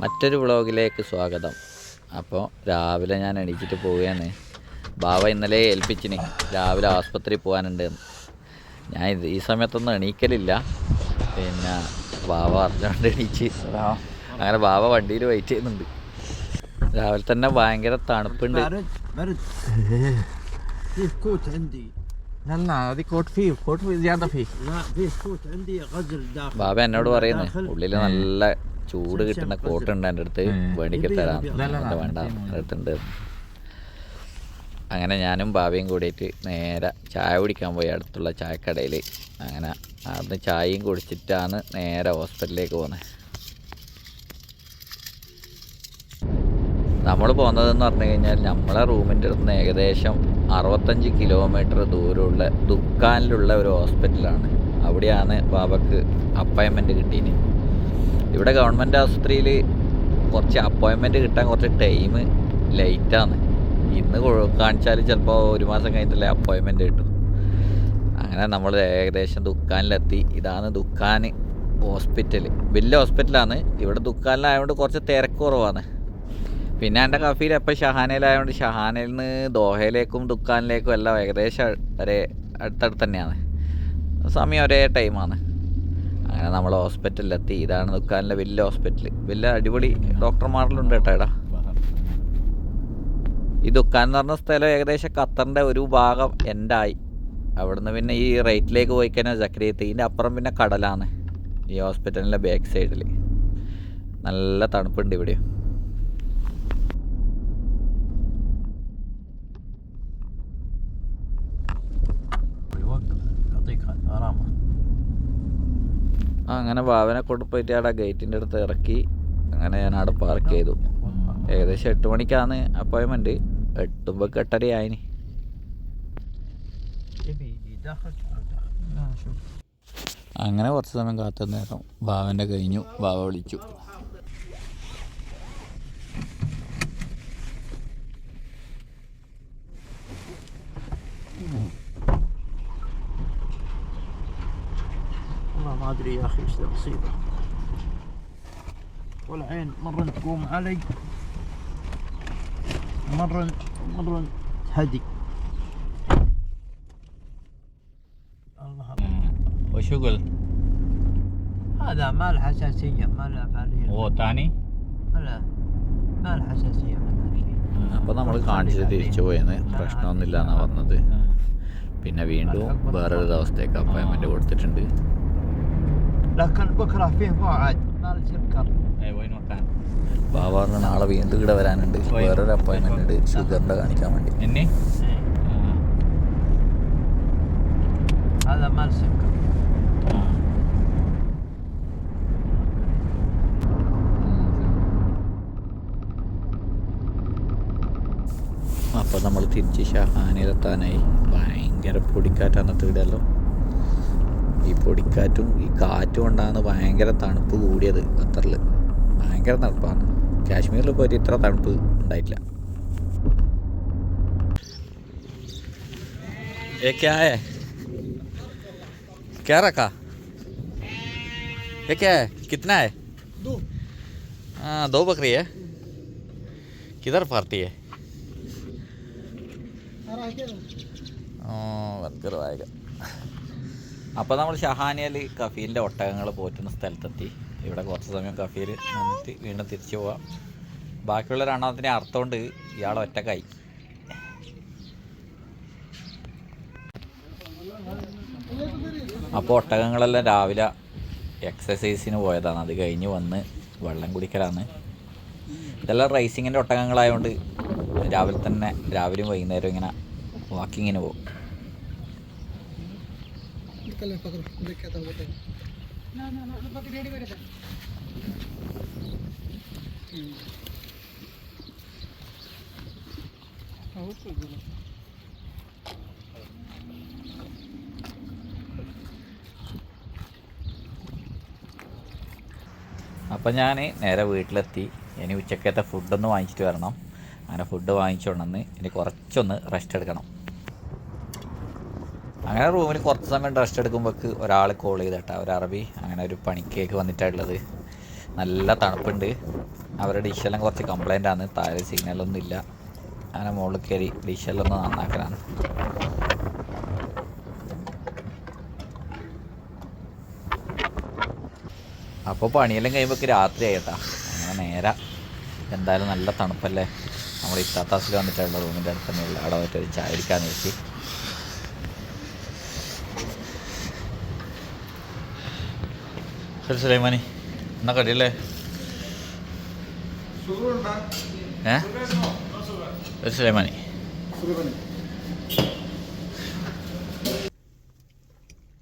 മറ്റൊരു വ്ളോഗിലേക്ക് സ്വാഗതം. അപ്പോൾ രാവിലെ ഞാൻ എണീച്ചിട്ട് പോവുകയാണ്. ബാവ ഇന്നലെ ഏൽപ്പിച്ചിന് രാവിലെ ആസ്പത്രി പോകാനുണ്ട് ഞാൻ ഈ സമയത്തൊന്നും എണീക്കലില്ല. പിന്നെ ബാവ അറിഞ്ഞുകൊണ്ട് എണീച്ച്. അങ്ങനെ ബാവ വണ്ടിയിൽ വെയിറ്റ് ചെയ്യുന്നുണ്ട്. രാവിലെ തന്നെ ഭയങ്കര തണുപ്പുണ്ട്. لا لا هذه كوت فيه كوت فيه زيادة فيه لا فيه كوت عندي غزل داخل ബാബ എന്നോട് പറയുന്നത് داخل. ഉള്ളിൽ നല്ല ചൂട് കിട്ടുന്ന കോട്ടുണ്ട് എൻ്റെ അടുത്ത് ഉം. വേണിക്ക് ഇത് തരാം ഇത് ഇല്ല, ഇല്ല, വേണ്ട ഇത് എൻ്റെ അടുത്തുണ്ട് അങ്ങനെ ഞാനും ബാബയും കൂടിയിട്ട് നേരെ ചായ കുടിക്കാൻ പോയി അടുത്തുള്ള ചായക്കടയിൽ അങ്ങനെ അവിടുന്ന് ചായയും കുടിച്ചിട്ടാണ് നേരെ ഹോസ്പിറ്റലിലേക്ക് പോകുന്നത് നമ്മൾ പോകുന്നതെന്ന് പറഞ്ഞു കഴിഞ്ഞാൽ നമ്മളെ റൂമിന്റെ അടുത്ത് നിന്ന് ഏകദേശം അറുപത്തഞ്ച് കിലോമീറ്റർ ദൂരമുള്ള ദുക്കാനിലുള്ള ഒരു ഹോസ്പിറ്റലാണ്. അവിടെയാണ് ബാബക്ക് അപ്പോയിൻമെന്റ് കിട്ടീന്. ഇവിടെ ഗവൺമെന്റ് ആശുപത്രിയിൽ കുറച്ച് അപ്പോയിൻമെന്റ് കിട്ടാൻ കുറച്ച് ടൈം ലേറ്റാണ്. ഇന്ന് കാണിച്ചാൽ ചിലപ്പോൾ ഒരു മാസം കഴിഞ്ഞിട്ടല്ലേ അപ്പോയിൻമെന്റ് കിട്ടും. അങ്ങനെ നമ്മൾ ഏകദേശം ദുക്കാനിലെത്തി. ഇതാണ് ദുക്കാൻ ഹോസ്പിറ്റൽ വലിയ ഹോസ്പിറ്റലാണ്. ഇവിടെ ദുക്കാനിലായതുകൊണ്ട് കുറച്ച് തിരക്ക് കുറവാണ്. പിന്നെ എന്റെ കഫീൽ എപ്പോൾ ഷഹാനയിലായതുകൊണ്ട് ഷഹാനയിൽ നിന്ന് ദോഹയിലേക്കും ദുക്കാനിലേക്കും എല്ലാം ഏകദേശം ഒരേ അടുത്തടുത്ത് തന്നെയാണ്. സമയം ഒരേ ടൈമാണ്. അങ്ങനെ നമ്മൾ ഹോസ്പിറ്റലിലെത്തി. ഇതാണ് ദുക്കാനിലെ വലിയ ഹോസ്പിറ്റൽ വലിയ അടിപൊളി ഡോക്ടർമാരിലുണ്ട് കേട്ടോ ഇവിടെ ഈ ദുക്കാൻ എന്ന് പറഞ്ഞ സ്ഥലം ഏകദേശം ഖത്തറിന്റെ ഒരു ഭാഗം എൻഡായി. അവിടുന്ന് പിന്നെ ഈ റൈറ്റിലേക്ക് പോയി കഴിഞ്ഞാൽ ജക്കരിയത്ത്. ഇതിന്റെ അപ്പുറം പിന്നെ കടലാണ്. ഈ ഹോസ്പിറ്റലിന്റെ ബാക്ക് സൈഡിൽ നല്ല തണുപ്പുണ്ട് ഇവിടെ അങ്ങനെ ഭാവനെ കൊണ്ട് പോയിട്ട് അവിടെ ഗേറ്റിന്റെ അടുത്ത് ഇറക്കി. അങ്ങനെ ഞാൻ അവിടെ പാർക്ക് ചെയ്തു. ഏകദേശം എട്ട് മണിക്കാണ് അപ്പോയിൻമെന്റ് എട്ടുമ്പോൾ എട്ടരയായിന് അങ്ങനെ കുറച്ച് സമയം കാത്തുന്ന നേരം ഭാവന്റെ കഴിഞ്ഞു. ഭാവ വിളിച്ചു. ما ادري يا اخي ايش ذا مصيبه والعين مره تقوم علي مره مره تهدي الله وشغل هذا ما له حساسيه ما له فعاليه ഓത്താനി ما له ما له حساسيه منها شيء അപ്പോൾ നമ്മൾ കാണിച്ച് തിരിച്ചു പോയെന്ന് പ്രശ്നമൊന്നുമില്ല എന്നാണ് പറഞ്ഞത് പിന്നെ വീണ്ടും വേറൊരു ദിവസത്തേക്ക് അപ്പോയിൻമെൻറ്റ് കൊടുത്തിട്ടുണ്ട് لكن بكره فيه موعد ما له سكر ബാബ പറഞ്ഞ നാളെ വീണ്ടും ഇവിടെ വരാനുണ്ട് വേറൊരു അപ്പോയിൻമെൻ്റ് ഉണ്ട് ഷുഗറിൻ്റെ കാണിക്കാൻ വേണ്ടി إني إيه. هذا ما له سكر അപ്പോൾ നമ്മൾ തിരിച്ച് ഷഹാനിലെത്താനായി ഭയങ്കര പൊടിക്കാറ്റ് അന്നത്തെ ഇവിടെയല്ലോ ഈ പൊടിക്കാറ്റും ഈ കാറ്റും കൊണ്ടാണ് ഭയങ്കര തണുപ്പ് കൂടിയത് ഖത്തറിൽ ഭയങ്കര തണുപ്പാണ് കാശ്മീരിൽ പോയിട്ട് ഇത്ര തണുപ്പ് ഉണ്ടായിട്ടില്ല ये क्या है क्या रखा ये क्या है कितना है दो हाँ दो बकरी है किधर पार्टी है വർക്കർ വായക അപ്പോൾ നമ്മൾ ഷഹാനിയൽ കഫീലിന്റെ ഒട്ടകങ്ങൾ പോറ്റുന്ന സ്ഥലത്തെത്തി. ഇവിടെ കുറച്ച് സമയം കഫീൽ നിന്നിട്ട് വീണ്ടും തിരിച്ചു പോവാം. ബാക്കിയുള്ള രണ്ടെണ്ണത്തിന് അർത്ഥമുണ്ട് ഇയാൾ ഒറ്റക്കായി. അപ്പോൾ ഒട്ടകങ്ങളെല്ലാം രാവിലെ എക്സസൈസിന് പോയതാണ്. അത് കഴിഞ്ഞ് വന്ന് വെള്ളം കുടിക്കലാണ്. ഇതെല്ലാം റേസിങ്ങിന്റെ ഒട്ടകങ്ങളായതുകൊണ്ട് രാവിലെ തന്നെ രാവിലെയും വൈകുന്നേരം ഇങ്ങനെ വാക്കിങ്ങിന് പോകും. അപ്പം ഞാൻ നേരെ വീട്ടിലെത്തി. ഇനി ഉച്ചക്കത്തെ ഫുഡൊന്ന് വാങ്ങിച്ചിട്ട് വരണം. അങ്ങനെ ഫുഡ് വാങ്ങിച്ചുകൊണ്ടെന്ന് ഇനി കുറച്ചൊന്ന് റെസ്റ്റ് എടുക്കണം. അങ്ങനെ റൂമിൽ കുറച്ച് സമയം റെസ്റ്റ് എടുക്കുമ്പോൾക്ക് ഒരാൾ കോൾ ചെയ്തട്ടാ. ഒരു അറബി അങ്ങനെ ഒരു പണിക്കേക്ക് വന്നിട്ടുള്ളത് നല്ല തണുപ്പുണ്ട്. അവരുടെ ഡിഷെല്ലാം കുറച്ച് കംപ്ലൈന്റ് ആണ്. താഴെ സിഗ്നലൊന്നും ഇല്ല. അങ്ങനെ മുകളിൽ കയറി ഡിഷെല്ലാം ഒന്ന് നന്നാക്കലാണ്. അപ്പോൾ പണിയെല്ലാം കഴിയുമ്പോൾ രാത്രി ആയിട്ടാ. അങ്ങനെ നേരെ. എന്തായാലും നല്ല തണുപ്പല്ലേ? നമ്മൾ ഇത്താത്താസിൽ വന്നിട്ടുള്ള റൂമിന്റെ അടുത്ത് തന്നെയുള്ള അവിടെ ഒരു ചായ അടിക്കാന്ന് വെച്ച്. ശരി സുലൈമാനി എന്നാ കടിയല്ലേ ഏ ഒരു സുലൈമാനി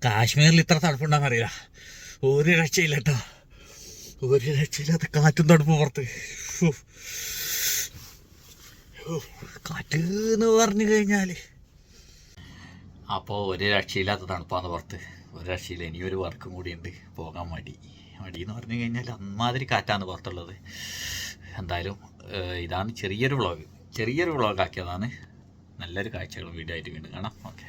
കാശ്മീരിൽ ഇത്ര തണുപ്പുണ്ടാന്ന് അറിയില്ല ഒരു രക്ഷയില്ല കേട്ടോ ഒരു രക്ഷയില്ലാത്ത കാറ്റും തണുപ്പ് പുറത്ത്. കാറ്റ് എന്ന് പറഞ്ഞു കഴിഞ്ഞാൽ. അപ്പോൾ ഒരു രക്ഷയില്ലാത്ത തണുപ്പാന്ന് പുറത്ത് ഒരു രക്ഷയില്ല. ഇനിയൊരു വർക്കും കൂടിയുണ്ട് പോകാൻ മടി. മടി എന്ന് പറഞ്ഞു കഴിഞ്ഞാൽ അമ്മാതിരി കാറ്റാണ് പുറത്തുള്ളത്. എന്തായാലും ഇതാണ് ചെറിയൊരു വ്ളോഗ് ചെറിയൊരു വ്ളോഗ് ആക്കിയതാണ്. നല്ലൊരു കാഴ്ചകളും വീഡിയോ ആയിട്ട് വീണ്ടും കാണാം. ഓക്കെ